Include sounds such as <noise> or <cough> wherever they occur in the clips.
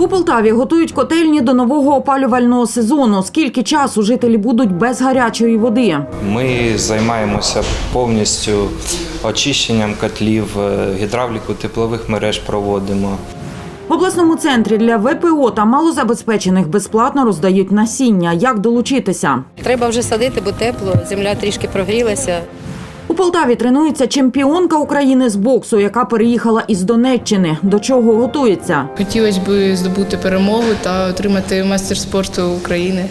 У Полтаві готують котельні до нового опалювального сезону. Скільки часу жителі будуть без гарячої води? Ми займаємося повністю очищенням котлів, е, гідравліку теплових мереж проводимо. В обласному центрі для ВПО та малозабезпечених безплатно роздають насіння. Як долучитися? Треба вже садити, бо тепло, земля трішки прогрілася. У Полтаві тренується чемпіонка України з боксу, яка переїхала із Донеччини. До чого готується? Хотілося б здобути перемогу та отримати майстер спорту України.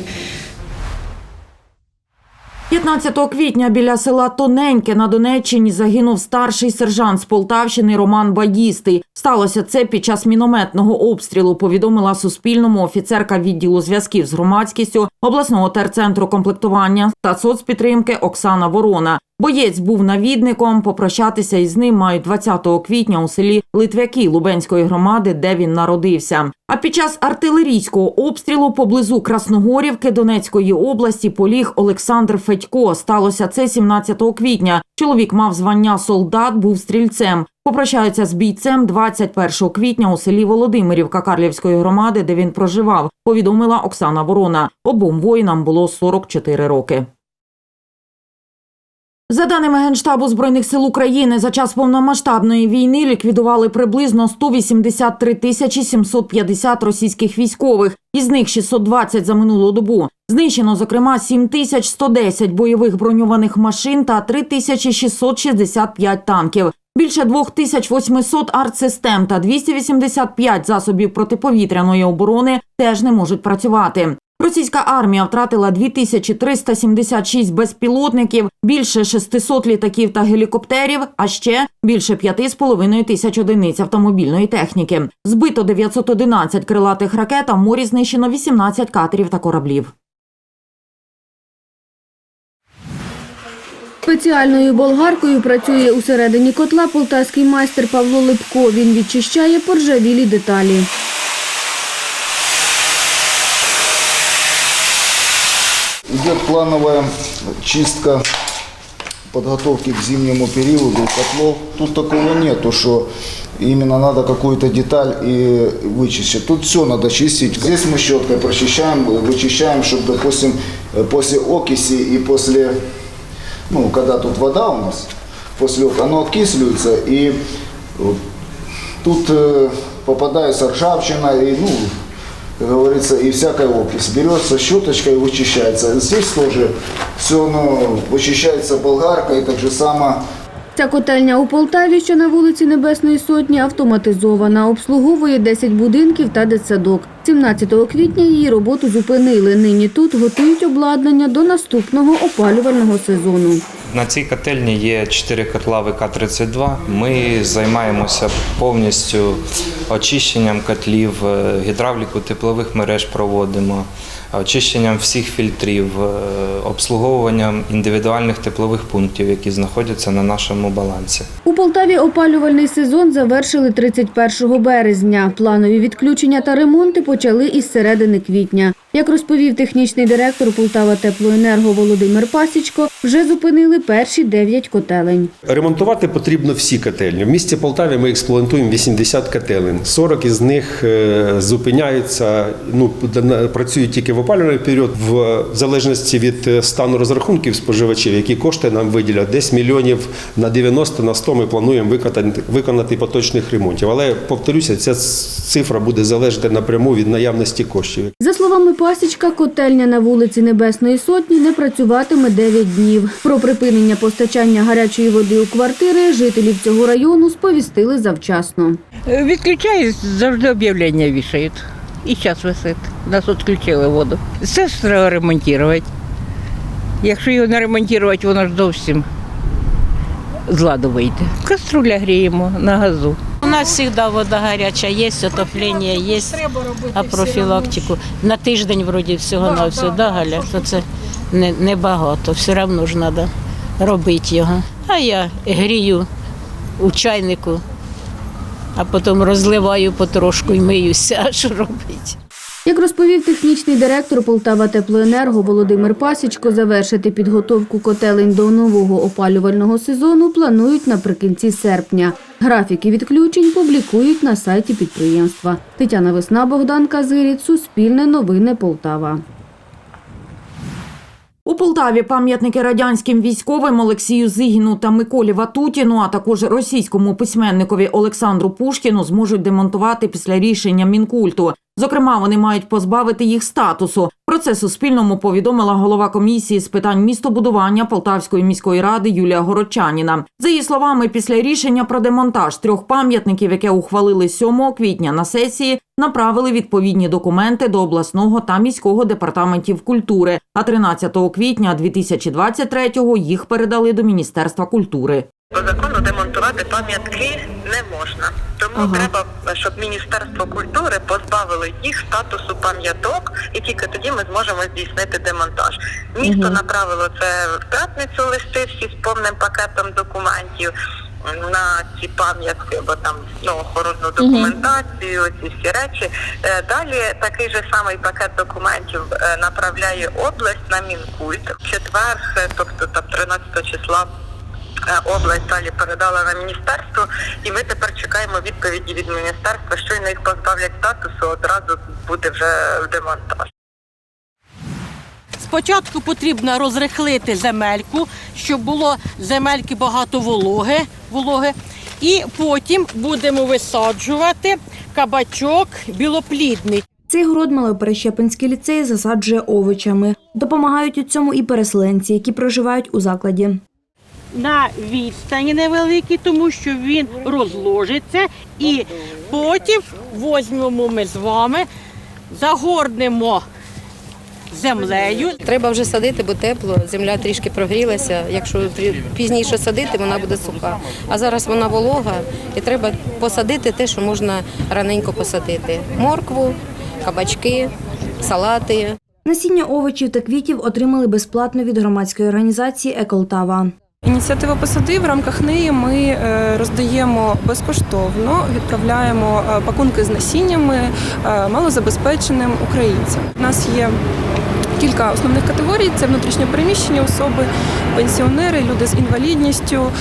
15 квітня біля села Тоненьке на Донеччині загинув старший сержант з Полтавщини Роман Бадістий. Сталося це під час мінометного обстрілу. Повідомила Суспільному офіцерка відділу зв'язків з громадськістю обласного терцентру комплектування та соцпідтримки Оксана Ворона. Боєць був навідником. Попрощатися із ним мають 20 квітня у селі Литвяки Лубенської громади, де він народився. А під час артилерійського обстрілу поблизу Красногорівки Донецької області поліг Олександр Федько. Сталося це 17 квітня. Чоловік мав звання солдат, був стрільцем. Попрощаються з бійцем 21 квітня у селі Володимирівка Карлівської громади, де він проживав. Повідомила Оксана Ворона. Обом воїнам було 44 роки. За даними Генштабу Збройних сил України, за час повномасштабної війни ліквідували приблизно 183 тисячі 750 російських військових, із них 620 за минулу добу. Знищено, зокрема, 7 тисяч 110 бойових броньованих машин та 3 тисячі 665 танків. Більше 2800 артсистем та 285 засобів протиповітряної оборони теж не можуть працювати. Російська армія втратила 2376 безпілотників, більше 600 літаків та гелікоптерів, а ще більше 5,5 тисяч одиниць автомобільної техніки. Збито 911 крилатих ракет, а в морі знищено 18 катерів та кораблів. Спеціальною болгаркою працює у середині котла полтавський майстер Павло Липко. Він відчищає поржавілі деталі. Идет плановая чистка подготовки к зимнему периоду котлов. Тут такого нету, что именно надо какую-то деталь и вычистить. Тут все надо чистить. Здесь мы щеткой прочищаем, вычищаем, чтобы, допустим, после окиси и после, ну, когда тут вода у нас, после ок- оно откисливается и э, тут э, попадается ржавчина и, ну, как говорится, и всякая опись. Берется щеточка и вычищается. Здесь тоже все ну, вычищается болгаркой, так же само Ця котельня у Полтаві, що на вулиці Небесної Сотні, автоматизована. Обслуговує 10 будинків та дитсадок. 17 квітня її роботу зупинили. Нині тут готують обладнання до наступного опалювального сезону. На цій котельні є 4 котла ВК-32. Ми займаємося повністю очищенням котлів, е, гідравліку теплових мереж проводимо, очищенням всіх фільтрів, е, обслуговуванням індивідуальних теплових пунктів, які знаходяться на нашому балансі. У Полтаві опалювальний сезон завершили 31 березня. Планові відключення та ремонти почали із середини квітня. Як розповів технічний директор Полтава Теплоенерго Володимир Пасічко, вже зупинили перші 9 котелень. Ремонтувати потрібно всі котельні. В місті Полтаві ми експлуатуємо 80 котелень. 40 із них е, зупиняються, ну, працюють тільки в опалювальний період, в залежності від е, стану розрахунків споживачів, які кошти нам виділять. Десь мільйонів на 90 на 100 ми плануємо виконати, виконати поточних ремонтів. Але повторюся, ця цифра буде залежати напряму від наявності коштів. За словами Пасічка, котельня на вулиці Небесної Сотні не працюватиме 9 днів. Про припинення постачання гарячої води у квартири жителів цього району сповістили завчасно. Відключають, завжди об'явлення вішають. І зараз висить. Нас відключили воду. Це ж треба ремонтувати. Якщо його не ремонтувати, воно ж зовсім з ладу вийде. Каструля гріємо на газу. У нас завжди вода гаряча, є отоплення, є а профілактику. На тиждень вроді всього на все, да, Галя? То це не, не все одно ж треба робити його. А я грію у чайнику, а потім розливаю потрошку і миюся, <laughs> а що робити. Як розповів технічний директор Полтава Теплоенерго Володимир Пасічко, завершити підготовку котелень до нового опалювального сезону планують наприкінці серпня. Графіки відключень публікують на сайті підприємства. Тетяна Весна, Богдан Казиріт, Суспільне новини Полтава. У Полтаві пам'ятники радянським військовим Олексію Зигіну та Миколі Ватутіну, а також російському письменникові Олександру Пушкіну зможуть демонтувати після рішення Мінкульту. Зокрема, вони мають позбавити їх статусу. Про це Суспільному повідомила голова комісії з питань містобудування Полтавської міської ради Юлія Городчаніна. За її словами, після рішення про демонтаж трьох пам'ятників, яке ухвалили 7 квітня на сесії, направили відповідні документи до обласного та міського департаментів культури. А 13 квітня 2023-го їх передали до Міністерства культури. По закону демонтувати пам'ятки не можна. Тому треба, щоб Міністерство культури позбавило їх статусу пам'яток, і тільки тоді ми зможемо здійснити демонтаж. Місто направило це в п'ятницю листи всі з повним пакетом документів на ці пам'ятки, бо там ну, охоронну документацію, ці всі речі. Е, Далі такий же самий пакет документів е, направляє область на Мінкульт. В четвер, е, тобто там 13 числа. Е, область далі передала на міністерство, і ми тепер чекаємо відповіді від міністерства. Щойно їх позбавлять статусу, одразу буде вже демонтаж. Спочатку потрібно розрихлити земельку, щоб було земельки багато вологи, вологи. І потім будемо висаджувати кабачок білоплідний. Цей город Малоперещепинський ліцей засаджує овочами. Допомагають у цьому і переселенці, які проживають у закладі. На відстані невеликій, тому що він розложиться. І потім візьмемо ми з вами, загорнемо землею. Треба вже садити, бо тепло, земля трішки прогрілася. Якщо пізніше садити, вона буде суха. А зараз вона волога, і треба посадити те, що можна раненько посадити: моркву, кабачки, салати. Насіння овочів та квітів отримали безплатно від громадської організації Еколтава. Ініціатива посади в рамках неї ми е, роздаємо безкоштовно, відправляємо е, пакунки з насіннями е, малозабезпеченим українцям. У нас є кілька основних категорій: це внутрішньопереміщені особи, пенсіонери, люди з інвалідністю,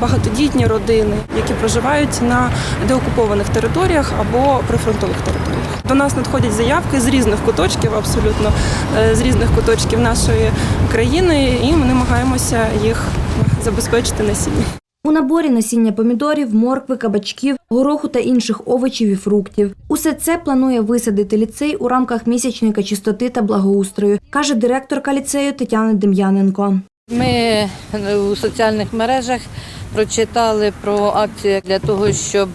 багатодітні родини, які проживають на деокупованих територіях або прифронтових територіях. До нас надходять заявки з різних куточків, абсолютно е, з різних куточків нашої країни, і ми намагаємося їх забезпечити насіння. У наборі насіння помідорів, моркви, кабачків, гороху та інших овочів і фруктів. Усе це планує висадити ліцей у рамках місячника чистоти та благоустрою, каже директорка ліцею Тетяна Дем'яненко. Ми у соціальних мережах прочитали про акцію для того, щоб е,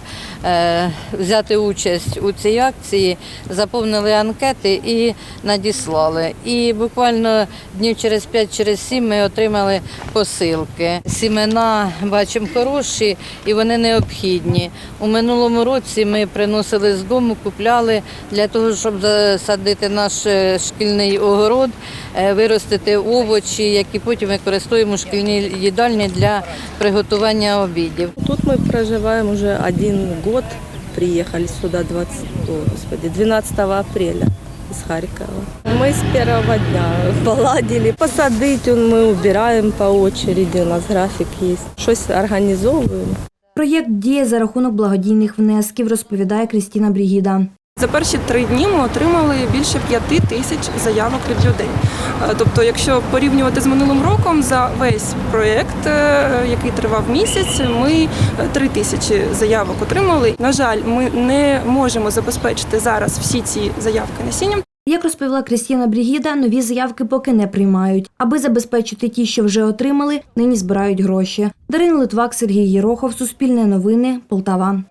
взяти участь у цій акції, заповнили анкети і надіслали. І буквально днів через 5 через 7 ми отримали посилки. Сімена бачимо хороші і вони необхідні. У минулому році ми приносили з дому, купляли для того, щоб засадити наш е, шкільний огород, е, виростити овочі, які потім використовуємо у шкільній їдальні для приготування обідів. Тут мы проживаем уже один год. Приехали сюда 20, о, господи, 12 апреля из Харькова. Мы с первого дня поладили. Посадить он мы убираем по очереди, у нас график есть. Щось організовуємо. Проєкт діє за рахунок благодійних внесків, розповідає Крістіна Брігіда. За перші три дні ми отримали більше п'яти тисяч заявок від людей. Е, Тобто, якщо порівнювати з минулим роком, за весь проєкт, е, який тривав місяць, ми е, три тисячі заявок отримали. На жаль, ми не можемо забезпечити зараз всі ці заявки насінням. Як розповіла Крістіна Брігіда, нові заявки поки не приймають. Аби забезпечити ті, що вже отримали, нині збирають гроші. Дарина Литвак, Сергій Єрохов, Суспільне новини, Полтава.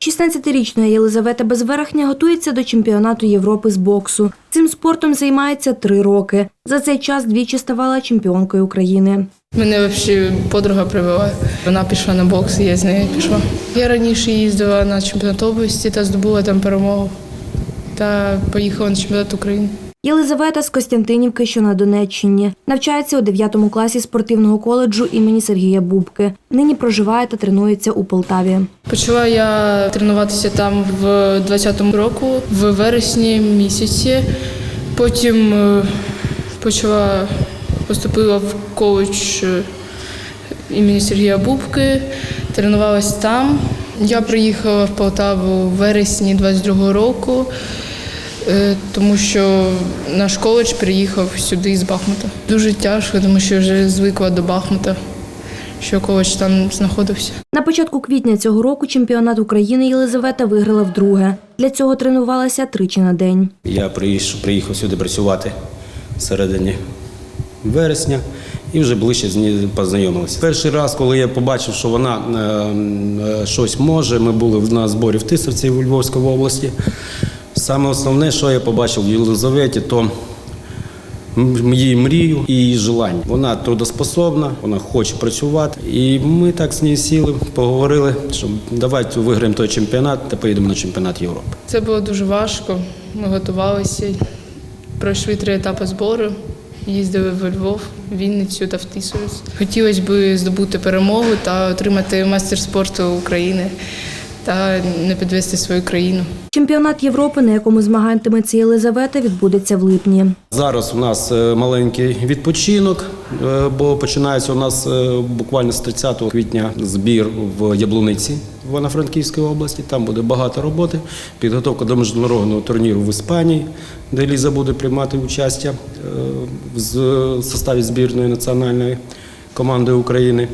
16-річна Єлизавета Безверхня готується до чемпіонату Європи з боксу. Цим спортом займається три роки. За цей час двічі ставала чемпіонкою України. Мене взагалі подруга привела. Вона пішла на бокс, і я з нею пішла. Я раніше їздила на чемпіонат області та здобула там перемогу. Та поїхала на чемпіонат України. Єлизавета з Костянтинівки, що на Донеччині, навчається у 9 класі спортивного коледжу імені Сергія Бубки. Нині проживає та тренується у Полтаві. Почала я тренуватися там в 20-му року, в вересні місяці. Потім е, почала поступила в коледж е, імені Сергія Бубки, тренувалась там. Я приїхала в Полтаву в вересні 22-го року, тому що наш коледж приїхав сюди з Бахмута. Дуже тяжко, тому що вже звикла до Бахмута, що коледж там знаходився. На початку квітня цього року чемпіонат України Єлизавета виграла вдруге. Для цього тренувалася тричі на день. Я приїхав, приїхав сюди працювати всередині вересня і вже ближче з нею познайомилися. Перший раз, коли я побачив, що вона е, е, щось може, ми були на зборі в Тисовці у Львовській області. Саме основне, що я побачив в Єлизаветі, то її мрію і її желання. Вона трудоспособна, вона хоче працювати. І ми так з нею сіли, поговорили, що давайте виграємо той чемпіонат та поїдемо на чемпіонат Європи. Це було дуже важко. Ми готувалися, пройшли три етапи збору, їздили в Львов, Вінницю та в Тисовець. Хотілося б здобути перемогу та отримати майстер спорту України та не підвести свою країну. Чемпіонат Європи, на якому змагатиметься Єлизавета, відбудеться в липні. Зараз у нас е, маленький відпочинок, е, бо починається у нас е, буквально з 30 квітня збір в Яблуниці в Івано-Франківській області. Там буде багато роботи. Підготовка до міжнародного турніру в Іспанії, де Ліза буде приймати участь в составі збірної національної команди України.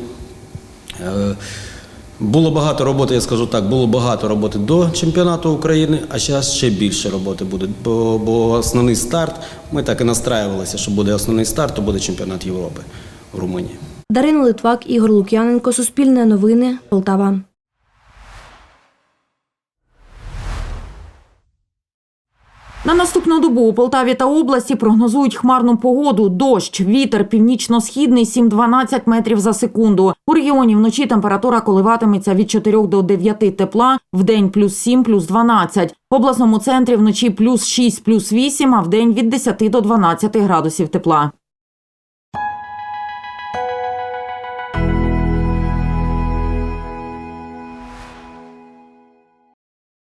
Було багато роботи, я скажу так, було багато роботи до чемпіонату України, а зараз ще більше роботи буде. Бо, бо основний старт, ми так і настраювалися, що буде основний старт, то буде чемпіонат Європи в Румунії. Дарина Литвак, Ігор Лук'яненко, Суспільне новини, Полтава. На наступну добу у Полтаві та області прогнозують хмарну погоду, дощ, вітер північно-східний 7-12 метрів за секунду. У регіоні вночі температура коливатиметься від 4 до 9 тепла, вдень плюс 7, плюс 12. В обласному центрі вночі плюс 6, плюс 8, а в день від 10 до 12 градусів тепла.